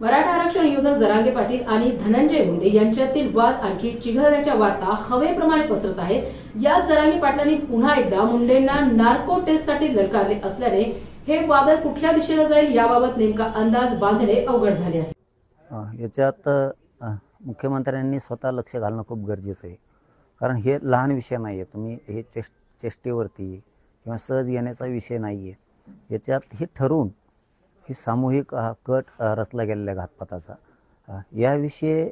मराठा आरक्षण विरोधात जरांगे पाटील आणि धनंजय मुंडे यांच्यातील वाद आणखी चिघळण्याच्या वार्ता हवेप्रमाणे पसरत आहेत. यात जरांगे पाटलांनी पुन्हा एकदा मुंडेंना नार्को टेस्टसाठी लडकारले असल्याने हे वादळ कुठल्या दिशेला जाईल याबाबत नेमका अंदाज बांधणे अवघड झाले आहे. याच्यात मुख्यमंत्र्यांनी स्वतः लक्ष घालणं खूप गरजेचं आहे. कारण हे लहान विषय नाही आहे तुम्ही हे चेष्ट चेष्टेवरती किंवा सहज येण्याचा विषय नाही आहे याच्यात हे ठरवून ही सामूहिक कट रचला गेलेला आहे घातपाताचा. या याविषयी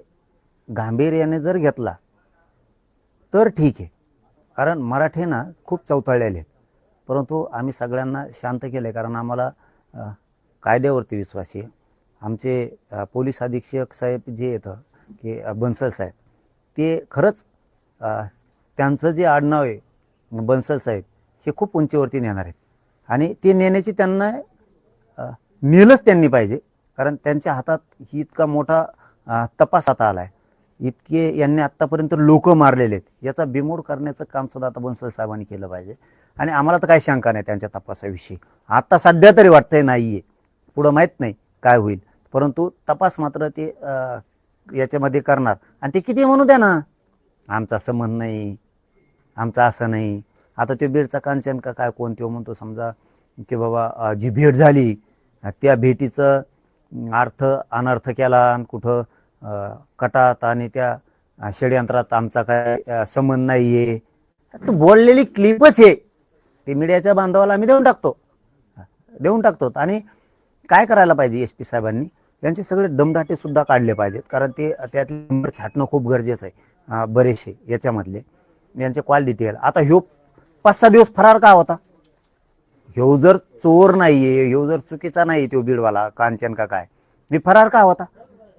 गांभीर्याने जर घेतला तर ठीक आहे. कारण मराठी ना खूप चौथळलेले आहेत. परंतु आम्ही सगळ्यांना शांत केलं आहे कारण आम्हाला कायद्यावरती विश्वास आहे. आमचे पोलीस अधीक्षक साहेब जे येतं की बन्सल साहेब ते खरंच त्यांचं जे आडनाव आहे बन्सल साहेब हे खूप उंचीवरती नेणार आहेत. आणि ते नेण्याची त्यांना नेलंच त्यांनी पाहिजे. कारण त्यांच्या हातात ही इतका मोठा तपास आता आला आहे इतके यांनी आत्तापर्यंत लोक मारलेले आहेत. याचा बिमोड करण्याचं काम सुद्धा आता बन्सल साहेबांनी केलं पाहिजे. आणि आम्हाला तर काही शंका नाही त्यांच्या तपासाविषयी. आत्ता सध्या तरी वाटतंय नाही आहे पुढं माहीत नाही काय होईल. परंतु तपास मात्र ते याच्यामध्ये करणार. आणि ते किती म्हणू द्या ना. आमचा संबंध नाही आमचा असं नाही. आता तो बीडचा कांचन का काय कोण तो म्हणतो समजा की बाबा जी भेट झाली त्या भेटीचं अर्थ अनर्थ केला आणि कुठं कटात आणि त्या षड्यंत्रात षडयंत्रात आमचा काय संबंध नाही आहे तू बोललेली क्लिपच आहे ते मीडियाच्या बांधवाला आम्ही देऊन टाकतो. देऊन टाकतो. आणि काय करायला पाहिजे एस पी साहेबांनी? यांचे सगळे दमदाटे सुद्धा काढले पाहिजेत. कारण ते त्यातले नंबर छाटणं खूप गरजेचं आहे. बरेचसे याच्यामधले. यांचे कॉल डिटेल आता ह्यो पाच सहा दिवस फरार का होता? ह्यो जर चोर नाहीये ह्यो जर चुकीचा नाही तो बीडवाला कांचन का काय? मी फरार का होता?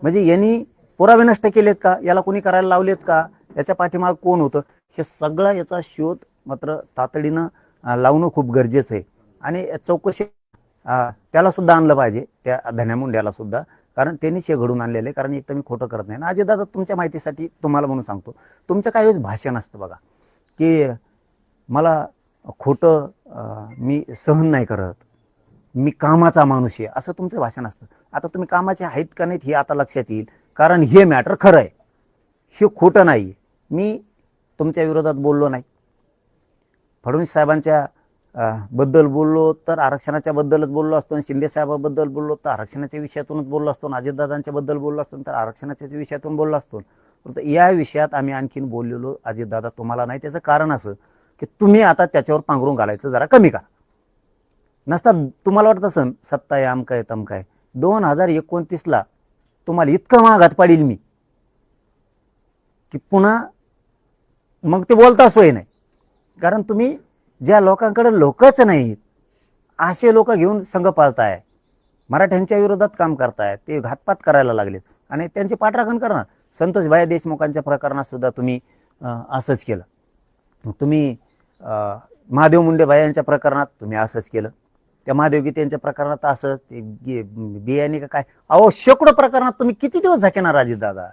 म्हणजे यांनी पुरावे नष्ट केलेत का? याला कोणी करायला लावलेत का? याच्या पाठीमाग कोण होतं? हे सगळा याचा शोध मात्र तातडीनं लावणं खूप गरजेचं आहे. आणि चौकशी त्याला सुद्धा आणलं पाहिजे त्या धन्या मुंड्याला सुद्धा. कारण त्यांनीच हे घडून आणलेलं आहे. कारण एक तर मी खोटं करत नाही. आणि दादा तुमच्या माहितीसाठी तुम्हाला म्हणून सांगतो. तुमचं काही वेळेस भाषण असतं बघा. की मला खोटं मी सहन नाही करत. मी कामाचा माणूस आहे. असं तुमचं भाषण असतं. आता तुम्ही कामाचे आहेत का नाहीत हे आता लक्षात येईल. कारण हे मॅटर खरं आहे. हे खोटं नाही. मी तुमच्या विरोधात बोललो नाही. फडणवीस साहेबांच्या बद्दल बोललो तर आरक्षणाच्या बद्दलच बोललो असतो आणि शिंदे साहेबाबद्दल बोललो तर आरक्षणाच्या विषयातूनच बोललो असतो आणि अजितदादांच्या बद्दल बोललो असतो तर आरक्षणाच्या विषयातून बोललो असतो. परंतु या विषयात आम्ही आणखीन बोललेलो अजितदादा तुम्हाला नाही. त्याचं कारण असं की तुम्ही आता त्याच्यावर पांघरून घालायचं जरा कमी करा. नसता तुम्हाला वाटत असन सत्ता आहे आमका आहे आहे दोन हजार एकोणतीसला तुम्हाला इतकं महागात पाडील मी. की पुन्हा मग ते बोलता सोय नाही. कारण तुम्ही ज्या लोकांकडे लोकच नाहीत असे लोक घेऊन संघ पाळताय मराठ्यांच्या विरोधात काम करताय ते घातपात करायला लागलेत. आणि त्यांचे पाठराखण करणार. संतोषभाई देशमुखांच्या प्रकरणात सुद्धा तुम्ही असंच केलं. तुम्ही महादेव मुंडेबाई यांच्या प्रकरणात तुम्ही असंच केलं. त्या महादेव गीते यांच्या प्रकरणात असं ते बियाणे का काय? अहो शेकडो प्रकरणात तुम्ही किती दिवस झाकेणार राजे दादा?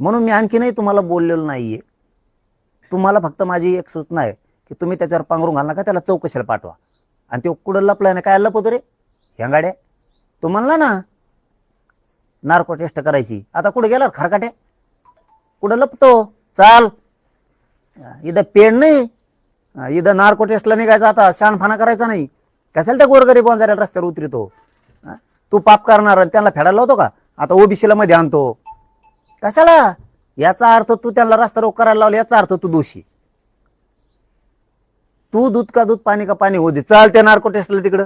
म्हणून मी आणखीनही तुम्हाला बोललेलो नाहीये. तुम्हाला फक्त माझी एक सूचना आहे की तुम्ही त्याच्यावर पांघरून घाल का त्याला चौकशीला पाठवा. आणि तो कुठं लपलाय ना काय लपवतो रे? ह्या गाड्या? तो म्हणला ना नार्को टेस्ट करायची. आता कुठे गेला खरकाट्या कुठं लपतो? चाल. इथं पेड नाही. इथं नार्को टेस्टला निघायचं आता शानफाना करायचा नाही. कशाला त्या गोरगरीब वंजाऱ्याला रस्त्यावर उतरतो? तू पाप करणार आणि त्यांना फेडायला लावतो का? आता ओबीसीला मध्ये आणतो. कशाला? याचा अर्थ तू त्यांना रस्ता रोग करायला लावला याचा अर्थ तू दोषी. तू दूध का दूध पाणी का पाणी होते चल त्या नार्को टेस्टला तिकडं.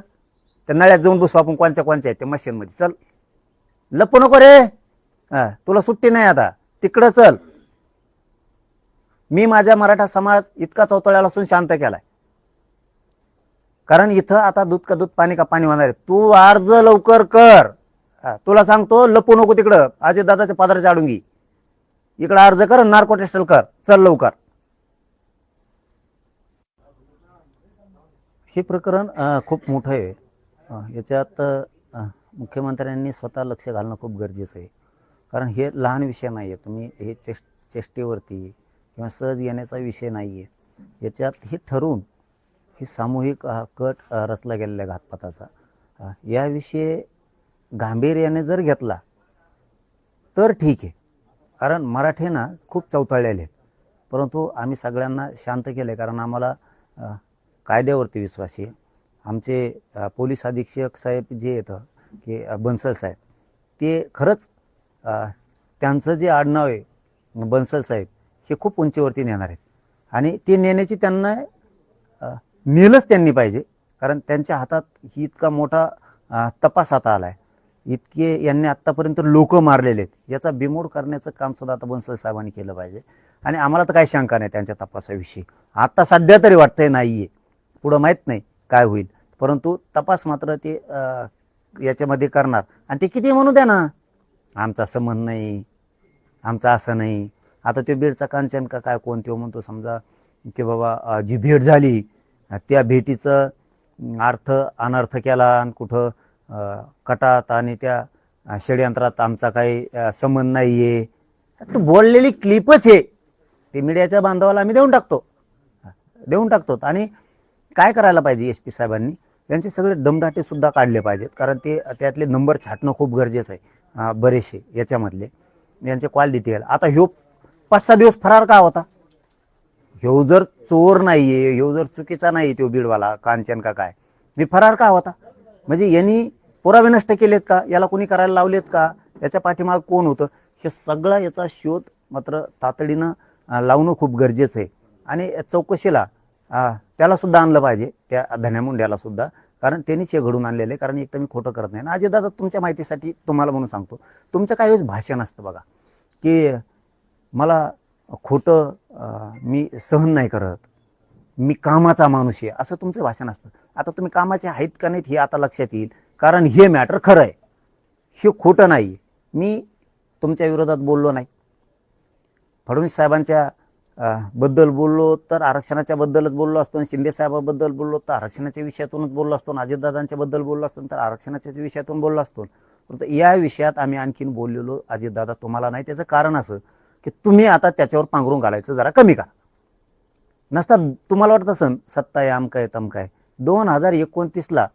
त्या नळ्यात जाऊन बसू आपण कोणत्या कोणत्या आहेत त्या मशीन मध्ये चल. लपू नको रे. हा, तुला सुट्टी नाही आता. तिकडं चल. मी माझ्या मराठा समाज इतका चौतळ्याला असून शांत केलाय. कारण इथं आता दूध का दूध पाणी का पाणी होणार आहे. तू अर्ज लवकर कर. तुला सांगतो लपू नको तिकडं. अजय दादाच्या पदराच्या आडून इकडं अर्ज कर नार्को टेस्टल कर. चल लवकर. हे प्रकरण खूप मोठं आहे. याच्यात मुख्यमंत्र्यांनी स्वतः लक्ष घालणं खूप गरजेचं आहे. कारण हे लहान विषय नाही आहे तुम्ही हे चेष्ट चेष्टेवरती किंवा सहज येण्याचा विषय नाही आहे याच्यात हे ठरवून ही सामूहिक कट रचला गेलेला आहे घातपाताचा या याविषयी गांभीर्याने जर घेतला तर ठीक आहे. कारण मराठे ना खूप चौताळलेले आहेत. परंतु आम्ही सगळ्यांना शांत केलं आहे कारण आम्हाला कायद्यावरती विश्वास आहे. आमचे पोलीस अधीक्षक साहेब जे येतं की बन्सल साहेब ते खरंच त्यांचं जे आडनाव आहे बन्सल साहेब हे खूप उंचीवरती नेणार आहेत. आणि ते नेण्याची त्यांना नेलंच त्यांनी पाहिजे. कारण त्यांच्या हातात ही इतका मोठा तपास आता आला आहे इतके यांनी आत्तापर्यंत लोक मारलेले आहेत. याचा बिमोड करण्याचं काम सुद्धा आता बनसल साहेबांनी केलं पाहिजे. आणि आम्हाला तर काही शंका नाही त्यांच्या तपासाविषयी. आत्ता सध्या तरी वाटतंय नाही आहे पुढं माहीत नाही काय होईल. परंतु तपास मात्र ते याच्यामध्ये करणार. आणि ते किती म्हणू द्या ना आमचा संबंध नाही. आमचा असं नाही. आता तो बीडचा कांचन का काय कोण तो म्हणतो समजा की बाबा जी भेट झाली त्या भेटीचं अर्थ अनर्थ केला आणि कुठं कटात आणि त्या षडयंत्रात आमचा काही संबंध नाही आहे तू बोललेली क्लिपच आहे ते मीडियाच्या बांधवाला आम्ही देऊन टाकतो. देऊन टाकतो. आणि काय करायला पाहिजे एस पी साहेबांनी? यांचे सगळे दमदाटेसुद्धा काढले पाहिजेत. कारण ते त्यातले नंबर छाटणं खूप गरजेचं आहे बरेचसे याच्यामधले. यांचे क्वालिटी आहे. आता ह्यो पाच सहा दिवस फरार का होता? ह्यो जर चोर नाहीये ह्यो जर चुकीचा नाही तो बीडवाला कांचन का काय? मी फरार का होता? म्हणजे यांनी पुरावे नष्ट केलेत का? याला कोणी करायला लावलेत का? याच्या पाठीमाग कोण होतं? हे सगळा याचा शोध मात्र तातडीनं लावणं खूप गरजेचं आहे. आणि चौकशीला त्याला सुद्धा आणलं पाहिजे त्या धन्यामुंड्याला सुद्धा. कारण त्यांनीच हे घडून आणलेलं आहे. कारण एक तर मी खोटं करत नाही. आणि दादा तुमच्या माहितीसाठी तुम्हाला म्हणून सांगतो. तुमचं काही वेळेस भाषण असतं बघा. की मला खोटं मी सहन नाही करत. मी कामाचा माणूस आहे असं तुमचं भाषण असतं. आता तुम्ही कामाचे आहेत का नाहीत हे आता लक्षात येईल. कारण हे मॅटर खरं आहे. हे खोटं नाही. मी तुमच्या विरोधात बोललो नाही. फडणवीस साहेबांच्या बद्दल बोललो तर आरक्षणाच्या बद्दलच बोललो असतो. आणि शिंदे साहेबाबद्दल बोललो तर आरक्षणाच्या विषयातूनच बोललो असतो. आणि अजितदादांच्या बद्दल बोललो असतो तर आरक्षणाच्याच विषयातून बोललो असतो. परंतु या विषयात आम्ही आणखीन बोललेलो अजितदादा तुम्हाला नाही. त्याचं कारण असं की तुम्ही आता त्याच्यावर पांघरून घालायचं जरा कमी करा. नसता तुम्हाला वाटत असन सत्ता आहे आमका आहे तमका दोन हजार एकोणतीसला